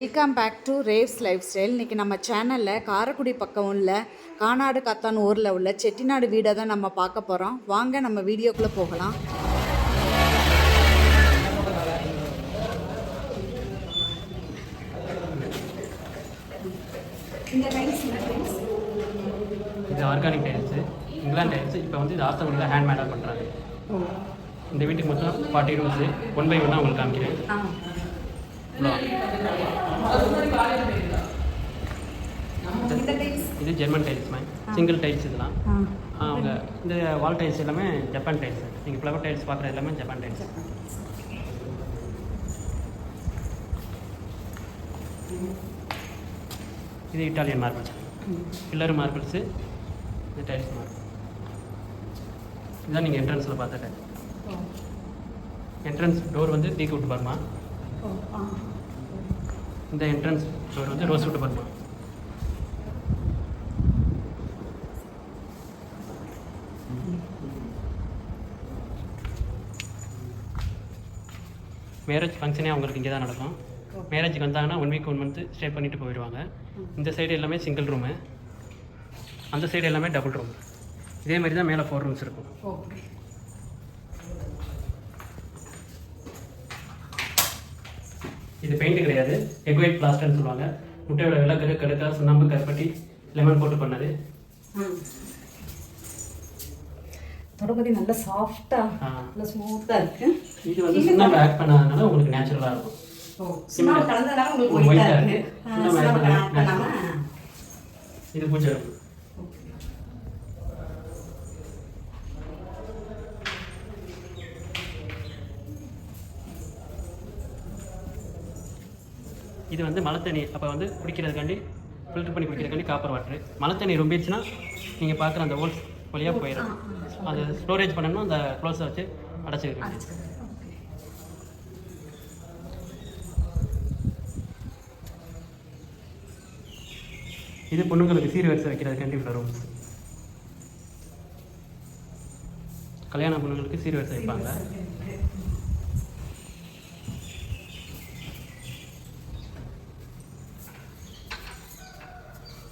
Welcome back to revs lifestyle இன்றைக்கி நம்ம சேனலில் காரைக்குடி பக்கம் உள்ள கானாடு காத்தான் ஊரில் உள்ள செட்டிநாடு வீடை தான் நம்ம பார்க்க போகிறோம் வாங்க நம்ம வீடியோக்குள்ளே போகலாம். இது ஆர்கானிக் டைல்ஸு இங்கிலாந்து டைல்ஸு இப்போ வந்து இது ஆஸ்தமனில் ஹேண்ட்மேடாக பண்ணுறாங்க இந்த வீட்டுக்கு மொத்தம் ஃபார்ட்டி ரூம்ஸு ஒன் பை ஒன்னாக உங்களுக்கு காமிக்கிறேன் இவ்வளோ. இது German tiles ma'am single tiles இதெல்லாம். அவங்க இந்த வால் டைல்ஸ் எல்லாமே ஜப்பான் டைல்ஸ் நீங்கள் ஃப்ளவர் டைல்ஸ் பார்க்குறது எல்லாமே ஜப்பான் டைல்ஸ் இது இட்டாலியன் மார்பிள்ஸ் பில்லர் மார்பிள்ஸு இது டைல்ஸ் மார்பிள் இதுதான் நீங்கள் என்ட்ரன்ஸில் பார்த்த டைல் என்ட்ரன்ஸ் டோர் வந்து டீக் விட்டு பாருமா. இந்த என்ட்ரன்ஸ் டோர் வந்து ரோஸ் விட்டு பாருமா. மேரேஜ் ஃபங்க்ஷனே அவங்களுக்கு இங்கே தான் நடக்கும். மேரேஜுக்கு வந்தாங்கன்னா one week one month stay பண்ணிட்டு போயிடுவாங்க. இந்த சைடு எல்லாமே சிங்கிள் ரூமு அந்த சைடு எல்லாமே டபுள் ரூம் இதே மாதிரி தான் மேலே ஃபோர் ரூம்ஸ் இருக்கும். இது பெயிண்ட் கிடையாது. எக் ஒயிட் பிளாஸ்டர்னு சொல்லுவாங்க. முட்டையோட விளக்கரு கடுக்கா சுண்ணாம்பு கருப்பட்டி லெமன் போட்டு பண்ணது. தொடப்பதி நல்லா சாஃப்டாக. நல்லா ஸ்மூத்தாக இருக்கு. இது வந்து சுண்ணாம்பு ஆட் பண்ணாதனால உங்களுக்கு நேச்சுரலாக இருக்கும். சும்மா கலந்தனால உங்களுக்கு ஒயிட்டாக இருக்கு. இருக்கு. ஆ, சும்மா சும்மா add add பண்ணாம. இது பூஜை இருக்கும் இது வந்து மழை தண்ணி அப்போ வந்து குடிக்கிறதுக்காண்டி ஃபில்டர் பண்ணி குடிக்கிறதுக்காண்டி காப்பர் வாட்டர் மழை தண்ணி ரொம்பிடுச்சுன்னா நீங்கள் பார்க்குற அந்த ஹோல்ஸ் வழியாக போயிடும் அது ஸ்டோரேஜ் பண்ணணும் அந்த க்ளோஸை வச்சு அடைச்சிருக்கு இது பொண்ணுங்களுக்கு சீர் வரிசை வைக்கிறதுக்காண்டி உள்ள ரூம்ஸ் கல்யாண பொண்ணுங்களுக்கு சீர் வரிசை வைப்பாங்க.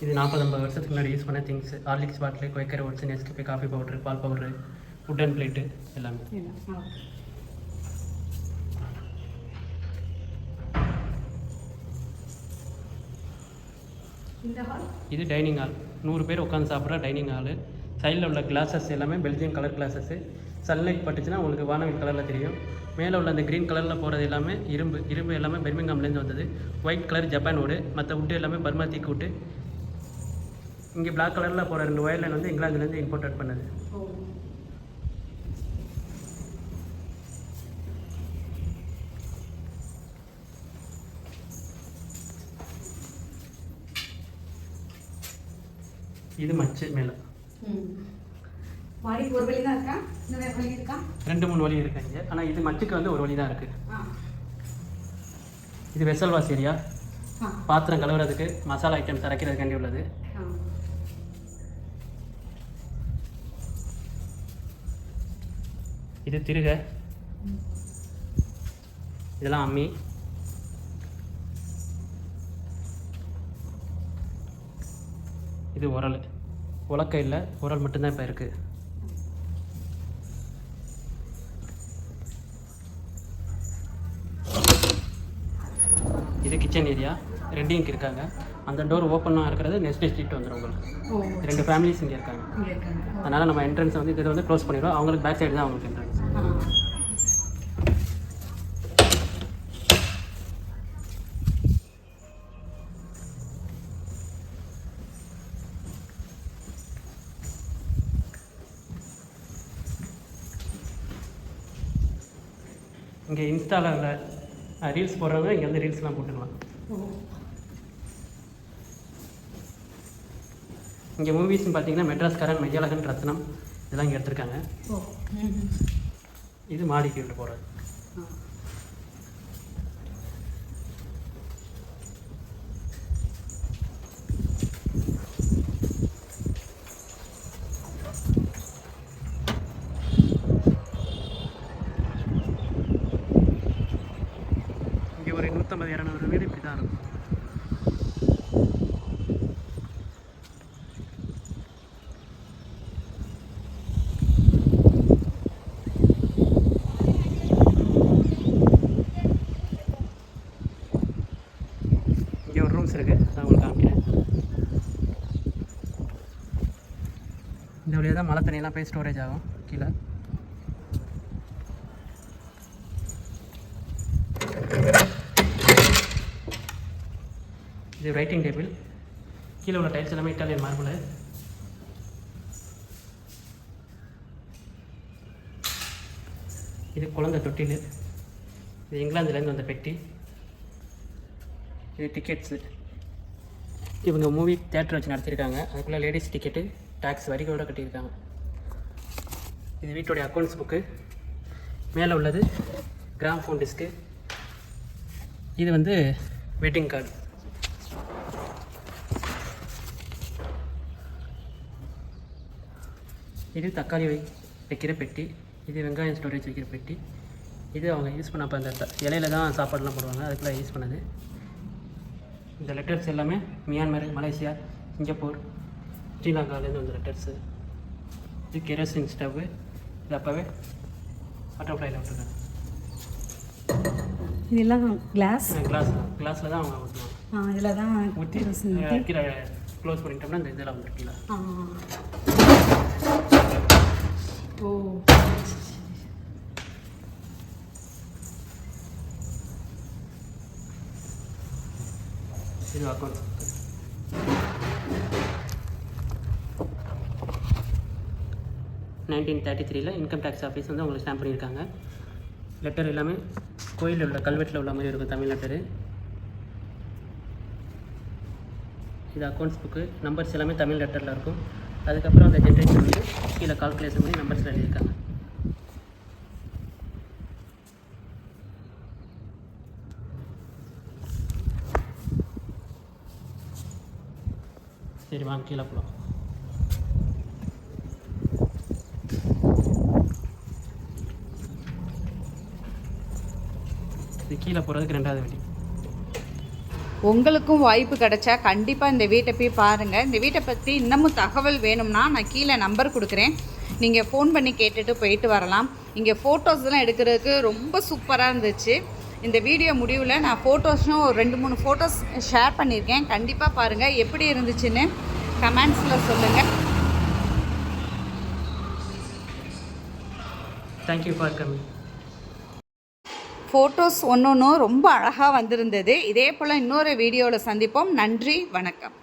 இது நாற்பது ஐம்பது வருஷத்துக்கு முன்னாடி யூஸ் பண்ண things Horlicks bottle Quaker oats Nescafe coffee powder பால் பவுட்ரு உட்டன் பிளேட்டு எல்லாமே. இது டைனிங் ஹால் நூறு பேர் உட்காந்து சாப்பிட்ற டைனிங் ஹாலு சைடில் உள்ள கிளாஸஸ் எல்லாமே பெல்ஜியம் கலர் கிளாஸஸ்ஸு சன்லைட் பட்டுச்சுன்னா உங்களுக்கு வானவில் கலரில் தெரியும். மேலே உள்ள அந்த க்ரீன் கலரில் போகிறது எல்லாமே இரும்பு. இரும்பு எல்லாமே பெர்மிங்காம்லேருந்து வந்தது. ஒயிட் கலர் ஜப்பான் wood மற்ற wood எல்லாமே பர்மா தீக்கு wood. இங்கே பிளாக் கலரில் போகிற ரெண்டு ஒயர் லைன் வந்து இங்கிலாந்துலேருந்து இம்போர்ட் பண்ணது. இது மச்சு மேலே. மாடிக்கு ஒரு வழி தான் இருக்கா? இந்த வேறு வழி இருக்கா? ரெண்டு மூணு வழி இருக்கு இங்கே. ஆனால் இது மச்சுக்கு வந்து ஒரு வழி தான் இருக்குது இது வெசல் வாஷ் ஏரியா பாத்திரம் கழுவுறதுக்கு மசாலா ஐட்டம்ஸ் அரைக்கிறதுக்காண்டி உள்ளது. இது திருக. இதெல்லாம் அம்மி. இது உரல். உலக்கை இல்லை உரல் மட்டும்தான் இப்போ இருக்குது இது கிச்சன் ஏரியா ரெண்டு இங்கே இருக்காங்க. அந்த டோர் ஓப்பனாக இருக்கிறது நெக்ஸ்ட் ஸ்ட்ரீட் வந்துடும் உங்களுக்கு. ரெண்டு ஃபேமிலிஸ் இங்கே இருக்காங்க. அதனால் நம்ம என்ட்ரன்ஸ் வந்து இதை வந்து க்ளோஸ் பண்ணிடுவோம் அவங்களுக்கு பேக் சைடு தான் அவங்களுக்கு என்ட்ரன்ஸ் இங்கே இன்ஸ்டாவில் ரீல்ஸ் போடுறவங்க இங்கே வந்து ரீல்ஸ்லாம் போட்டுக்கலாம். இங்கே மூவிஸ்ன்னு பார்த்தீங்கன்னா மெட்ராஸ்காரன் மெய்யழகன் ரத்னம் இதெல்லாம் இங்கே எடுத்திருக்காங்க. இது மாடிக்கு விட்டு போகிறது ஆ இங்கே ஒரு நூற்றம்பது இரநூறு வீடு இப்படி தான் இருக்கும் ரூம்ஸ் இருக்குது நான் உங்களுக்கு காமிக்கிறேன் இந்த வழியாக தான் மழை தண்ணியெல்லாம் போய் ஸ்டோரேஜ் ஆகும். கீழே. இது ரைட்டிங் டேபிள் கீழே உள்ள டைல்ஸ் எல்லாமே இட்டாலியன் மார்பிள் இது குழந்தை தொட்டில். இது இங்கிலாந்துலேருந்து வந்த பெட்டி. இது டிக்கெட்ஸு இவங்க மூவி தேட்டர் வச்சு நடத்தியிருக்காங்க. அதுக்குள்ளே லேடிஸ் டிக்கெட்டு டேக்ஸ் வரிகளோட கட்டியிருக்காங்க. இது வீட்டுடைய அக்கௌண்ட்ஸ் புக்கு மேலே உள்ளது கிராம் ஃபோன் டிஸ்க்கு இது வந்து வெட்டிங் கார்டு இது தக்காளி வை வைக்கிற பெட்டி. இது வெங்காயம் ஸ்டோரேஜ் வைக்கிற பெட்டி. இது அவங்க யூஸ் பண்ணப்போ அந்த இலையில தான் சாப்பாடுலாம் போடுவாங்க. அதுக்குள்ள யூஸ் பண்ணது. இந்த லெட்டர்ஸ் எல்லாமே மியான்மர் மலேசியா சிங்கப்பூர் ஸ்ரீலங்காலேருந்து வந்த லெட்டர்ஸு இது கெரோசின் ஸ்டவ்வு இது அப்போவே பட்டர்ஃப்ளைல விட்டுருக்காங்க. இதெல்லாம் கிளாஸ் கிளாஸ் கிளாஸில் தான். அவங்க ஊற்றுவாங்க இதில் தான் ஊற்றி க்ளோஸ் பண்ணிட்டோம்னா இந்த இதில் வந்துருக்கீங்களா ஆ. ஓ. இது அக்கௌண்ட் நைன்டீன் தேர்ட்டி த்ரீல இன்கம் டேக்ஸ் ஆஃபீஸ் வந்து அவங்களுக்கு ஸ்டாம்ப் பண்ணியிருக்காங்க. லெட்டர் எல்லாமே கோயிலில் உள்ள கல்வெட்டில் உள்ள மாதிரி இருக்கும் தமிழ் லெட்டரு இது அக்கௌண்ட்ஸ் புக்கு நம்பர்ஸ் எல்லாமே தமிழ் லெட்டரில் இருக்கும். அதுக்கப்புறம் அந்த ஜென்ரேஷன் வந்து கீழே கால்குலேஷன் பண்ணி நம்பர்ஸ் எழுதியிருக்காங்க. சரி வாங்க கீழே போகலாம் இது கீழே போகிறதுக்கு ரெண்டாவது வண்டி. உங்களுக்கும் வாய்ப்பு கிடைச்சா கண்டிப்பாக இந்த வீட்டை போய் பாருங்கள் இந்த வீட்டை பற்றி இன்னமும் தகவல் வேணும்னா நான் கீழே நம்பர் கொடுக்குறேன். நீங்கள் ஃபோன் பண்ணி கேட்டுட்டு போயிட்டு வரலாம். இங்கே ஃபோட்டோஸ்லாம் எடுக்கிறதுக்கு ரொம்ப சூப்பராக இருந்துச்சு. இந்த வீடியோ முடிவில் நான் ஃபோட்டோஸும் ஒரு ரெண்டு மூணு ஃபோட்டோஸ் ஷேர் பண்ணியிருக்கேன். கண்டிப்பாக பாருங்கள் எப்படி இருந்துச்சுன்னு கமெண்ட்ஸில் சொல்லுங்கள் தேங்க்யூ ஃபார் கமிங் ஃபோட்டோஸ் ஒன்று ஒன்றும் ரொம்ப அழகாக வந்திருந்தது. இதே போல் இன்னொரு வீடியோவில் சந்திப்போம். நன்றி வணக்கம்.